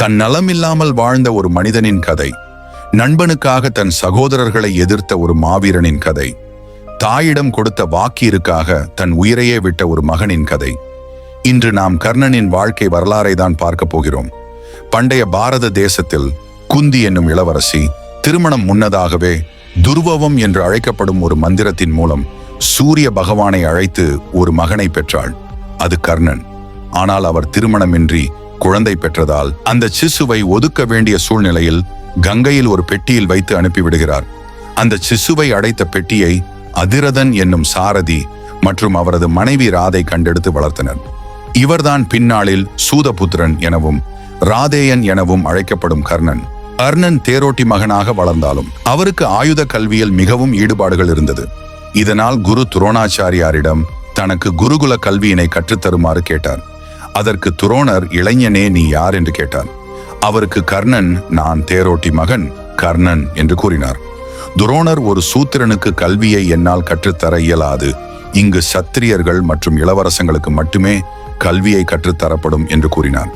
தன் நலமில்லாமல் வாழ்ந்த ஒரு மனிதனின் கதை நண்பனுக்காக தன் சகோதரர்களை எதிர்த்த ஒரு மாவீரனின் கதை தாயிடம் கொடுத்த வாக்கீருக்காக தன் உயிரையே விட்ட ஒரு மகனின் கதை. இன்று நாம் கர்ணனின் வாழ்க்கை வரலாறை தான் பார்க்க போகிறோம். பண்டைய பாரத தேசத்தில் குந்தி என்னும் இளவரசி திருமணம் முன்னதாகவே துர்வவம் என்று அழைக்கப்படும் ஒரு மந்திரத்தின் மூலம் சூரிய பகவானை அழைத்து ஒரு மகனை பெற்றாள். அது கர்ணன். ஆனால் அவர் திருமணமின்றி குழந்தை பெற்றதால் அந்த சிசுவை ஒதுக்க வேண்டிய சூழ்நிலையில் கங்கையில் ஒரு பெட்டியில் வைத்து அனுப்பிவிடுகிறார். அந்த சிசுவை அடைத்த பெட்டியை அதிரதன் என்னும் சாரதி மற்றும் அவரது மனைவி ராதை கண்டெடுத்து வளர்த்தனர். இவர்தான் பின்னாளில் சூதபுத்திரன் எனவும் ராதேயன் எனவும் அழைக்கப்படும் கர்ணன். கர்ணன் தேரோட்டி மகனாக வளர்ந்தாலும் அவருக்கு ஆயுத கல்வியில் மிகவும் ஈடுபாடுகள் இருந்தது. இதனால் குரு துரோணாச்சாரியாரிடம் தனக்கு குருகுல கல்வியினை கற்றுத்தருமாறு கேட்டார். அதற்கு துரோணர் இளைஞனே நீ யார்? என்று கேட்டார் அவருக்கு கர்ணன் நான் தேரோட்டி மகன் கர்ணன் என்று கூறினார். துரோணர் ஒரு சூத்திரனுக்கு கல்வியை என்னால் கற்றுத்தர இயலாது. இங்கு சத்திரியர்கள் மற்றும் இளவரசங்களுக்கு மட்டுமே கல்வியை கற்றுத்தரப்படும் என்று கூறினார்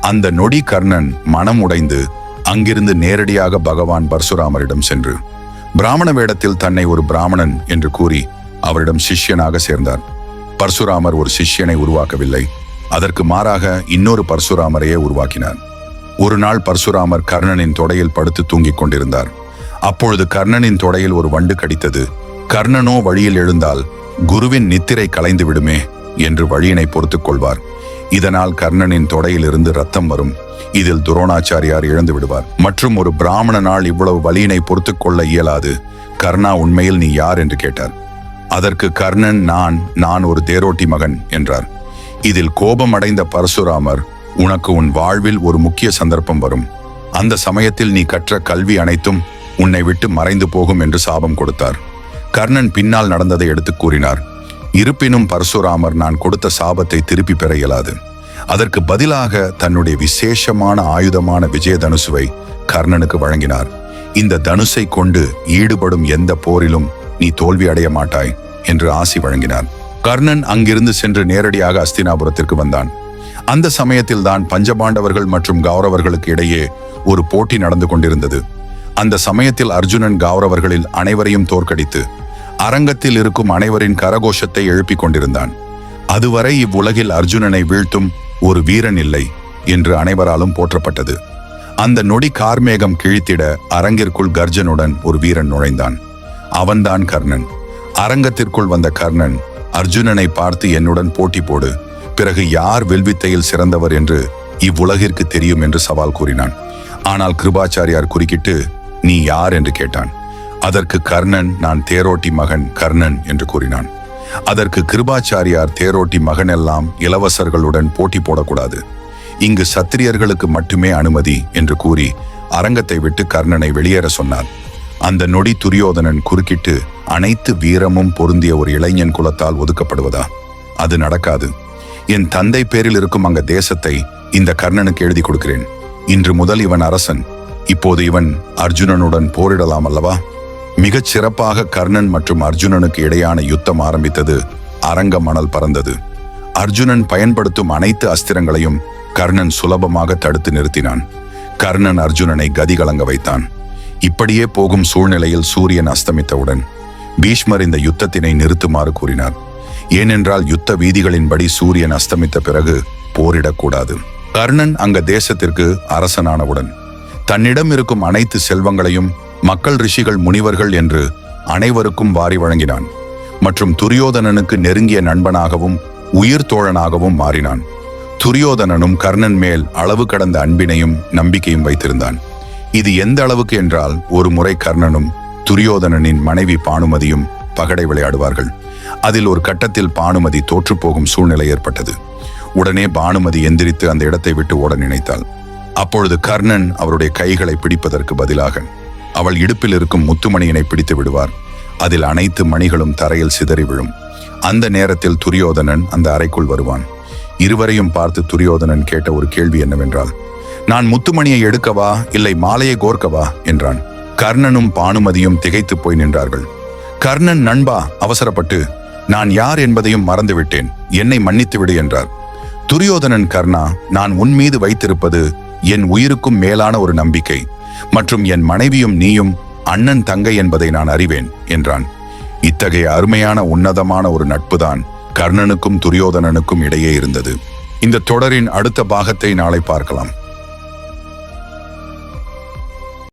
அந்த நொடி கர்ணன் மனம் உடைந்து அங்கிருந்து நேரடியாக பகவான் பரசுராமரிடம் சென்று பிராமண வேடத்தில் தன்னை ஒரு பிராமணன் என்று கூறி அவரிடம் சிஷ்யனாக சேர்ந்தார். பரசுராமர் ஒரு சிஷ்யனை உருவாக்கவில்லை. அதற்கு மாறாக இன்னொரு பரசுராமரையே உருவாக்கினார். ஒரு நாள் பரசுராமர் கர்ணனின் தொடையில் படுத்து தூங்கிக் கொண்டிருந்தார். அப்பொழுது கர்ணனின் தொடையில் ஒரு வண்டு கடித்தது. கர்ணனோ வழியில் எழுந்தால் குருவின் நித்திரை கலைந்து விடுமே என்று வழியினை பொறுத்துக் கொள்வார். இதனால் கர்ணனின் தொடையிலிருந்து ரத்தம் வரும். இதில் துரோணாச்சாரியார் இழந்து விடுவார். மற்றும் ஒரு பிராமணனால் இவ்வளவு வலியினை பொறுத்துக் கொள்ள இயலாது. கர்ணா உண்மையில் நீ யார்? என்று கேட்டார். அதற்கு கர்ணன் நான் நான் ஒரு தேரோட்டி மகன் என்றார். இதில் கோபமடைந்த பரசுராமர் உனக்கு உன் வாழ்வில் ஒரு முக்கிய சந்தர்ப்பம் வரும். அந்த சமயத்தில் நீ கற்ற கல்வி அனைத்தும் உன்னை விட்டு மறைந்து போகும் என்று சாபம் கொடுத்தார். கர்ணன் பின்னால் நடந்ததை எடுத்துக் கூறினார். இருப்பினும் பரசுராமர் நான் கொடுத்த சாபத்தை திருப்பி பெற இயலாது. அதற்கு பதிலாக தன்னுடைய விசேஷமான ஆயுதமான விஜயதனுசுவை கர்ணனுக்கு வழங்கினார். இந்த தனுசை கொண்டு ஈடுபடும் எந்த போரிலும் நீ தோல்வி அடைய மாட்டாய் என்று ஆசி வழங்கினார். கர்ணன் அங்கிருந்து சென்று நேரடியாக அஸ்தினாபுரத்திற்கு வந்தான். அந்த சமயத்தில் தான் பஞ்சபாண்டவர்கள் மற்றும் கௌரவர்களுக்கு இடையே ஒரு போட்டி நடந்து கொண்டிருந்தது. அந்த சமயத்தில் அர்ஜுனன் கௌரவர்களில் அனைவரையும் தோற்கடித்து அரங்கத்தில் இருக்கும் அனைவரின் கரகோஷத்தை எழுப்பிக் கொண்டிருந்தான். அதுவரை இவ்வுலகில் அர்ஜுனனை வீழ்த்தும் ஒரு வீரன் இல்லை என்று அனைவராலும் போற்றப்பட்டது. அந்த நொடி கார்மேகம் கிழித்திட அரங்கிற்குள் கர்ஜனுடன் ஒரு வீரன் நுழைந்தான். அவன்தான் கர்ணன். அரங்கத்திற்குள் வந்த கர்ணன் அர்ஜுனனை பார்த்து என்னுடன் போட்டி போடு. பிறகு யார் வில்வித்தையில் சிறந்தவர் என்று இவ்வுலகிற்கு தெரியும் என்று சவால் கூறினான். ஆனால் கிருபாச்சாரியார் குறுக்கிட்டு நீ யார்? என்று கேட்டான். அதற்கு கர்ணன் நான் தேரோட்டி மகன் கர்ணன் என்று கூறினான். அதற்கு கிருபாச்சாரியார் தேரோட்டி மகனெல்லாம் இளவரசர்களுடன் போட்டி போடக்கூடாது. இங்கு சத்திரியர்களுக்கு மட்டுமே அனுமதி என்று கூறி அரங்கத்தை விட்டு கர்ணனை வெளியேற சொன்னார் அந்த நொடி துரியோதனன் குறுக்கிட்டு அனைத்து வீரமும் பொருந்திய ஒரு இளைஞன் குலத்தால் ஒதுக்கப்படுவதா? அது நடக்காது. என் தந்தை பேரில் இருக்கும் அங்க தேசத்தை இந்த கர்ணனுக்கு எழுதி கொடுக்கிறேன். இன்று முதல் இவன் அரசன். இப்போது இவன் அர்ஜுனனுடன் போரிடலாம் அல்லவா? மிகச் சிறப்பாக கர்ணன் மற்றும் அர்ஜுனனுக்கு இடையான யுத்தம் ஆரம்பித்தது அரங்க மணல் பறந்தது. அர்ஜுனன் பயன்படுத்தும் அனைத்து அஸ்திரங்களையும் கர்ணன் சுலபமாக தடுத்து நிறுத்தினான். கர்ணன் அர்ஜுனனை கதிகலங்க வைத்தான். இப்படியே போகும் சூழ்நிலையில் சூரியன் அஸ்தமித்தவுடன் பீஷ்மர் இந்த யுத்தத்தினை நிறுத்துமாறு கூறினார். ஏனென்றால் யுத்த வீதிகளின்படி சூரியன் அஸ்தமித்த பிறகு போரிடக்கூடாது. கர்ணன் அங்க தேசத்திற்கு அரசனானவுடன் தன்னிடம் இருக்கும் அனைத்து செல்வங்களையும் மக்கள் ரிஷிகள் முனிவர்கள் என்று அனைவருக்கும் வாரி வழங்கினான். மற்றும் துரியோதனனுக்கு நெருங்கிய நண்பனாகவும் உயிர் தோழனாகவும் மாறினான். துரியோதனனும் கர்ணன் மேல் அளவு கடந்த அன்பினையும் நம்பிக்கையும் வைத்திருந்தான். இது எந்த அளவுக்கு என்றால் ஒரு முறை கர்ணனும் துரியோதனனின் மனைவி பானுமதியும் பகடை விளையாடுவார்கள். அதில் ஒரு கட்டத்தில் பானுமதி தோற்றுப்போகும் சூழ்நிலை ஏற்பட்டது. உடனே பானுமதி எந்திரித்து அந்த இடத்தை விட்டு ஓட நினைத்தாள். அப்பொழுது கர்ணன் அவருடைய கைகளை பிடிப்பதற்கு பதிலாக அவள் இடுப்பில் இருக்கும் முத்துமணியினை பிடித்து விடுவார். அதில் அனைத்து மணிகளும் தரையில் சிதறி விழும். அந்த நேரத்தில் துரியோதனன் அந்த அறைக்குள் வருவான். இருவரையும் பார்த்து துரியோதனன் கேட்ட ஒரு கேள்வி என்னவென்றால் நான் முத்துமணியை எடுக்கவா இல்லை மாலையை கோர்க்கவா? என்றான். கர்ணனும் பானுமதியும் திகைத்து போய் நின்றார்கள். கர்ணன் நண்பா அவசரப்பட்டு நான் யார் என்பதையும் மறந்துவிட்டேன். என்னை மன்னித்து விடு என்றார். துரியோதனன் கர்ணா நான் உன் மீது வைத்திருப்பது என் உயிருக்கும் மேலான ஒரு நம்பிக்கை. மற்றும் என் மனைவியும் நீயும் அண்ணன் தங்கை என்பதை நான் அறிவேன் என்றான். இத்தகைய அருமையான உன்னதமான ஒரு நட்புதான் கர்ணனுக்கும் துரியோதனனுக்கும் இடையே இருந்தது. இந்த தொடரின் அடுத்த பாகத்தை நாளை பார்க்கலாம்.